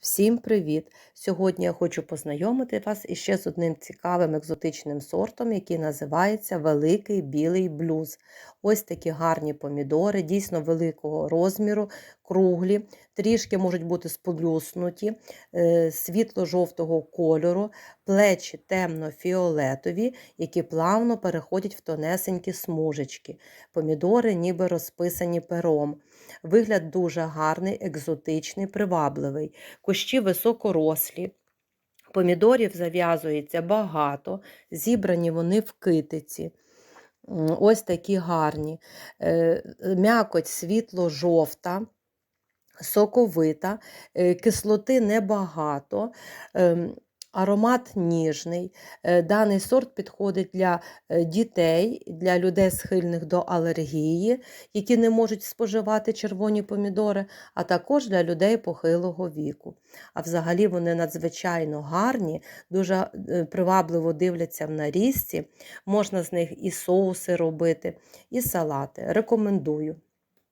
Всім привіт! Сьогодні я хочу познайомити вас іще з одним цікавим екзотичним сортом, який називається Великий білий блюз. Ось такі гарні помідори, дійсно великого розміру, круглі, трішки можуть бути сполюснуті, е, світло-жовтого кольору, плечі темно-фіолетові, які плавно переходять в тонесенькі смужечки. Помідори ніби розписані пером. Вигляд дуже гарний, екзотичний, привабливий. Кущі високорослі. Помідорів зав'язується багато, зібрані вони в китиці. Ось такі гарні. Е, М'якоть світло-жовта, соковита, е, кислоти небагато. Аромат ніжний. Е, Даний сорт підходить для е, дітей, для людей схильних до алергії, які не можуть споживати червоні помідори, а також для людей похилого віку. А взагалі вони надзвичайно гарні, дуже е, привабливо дивляться в нарізці. Можна з них і соуси робити, і салати. Рекомендую.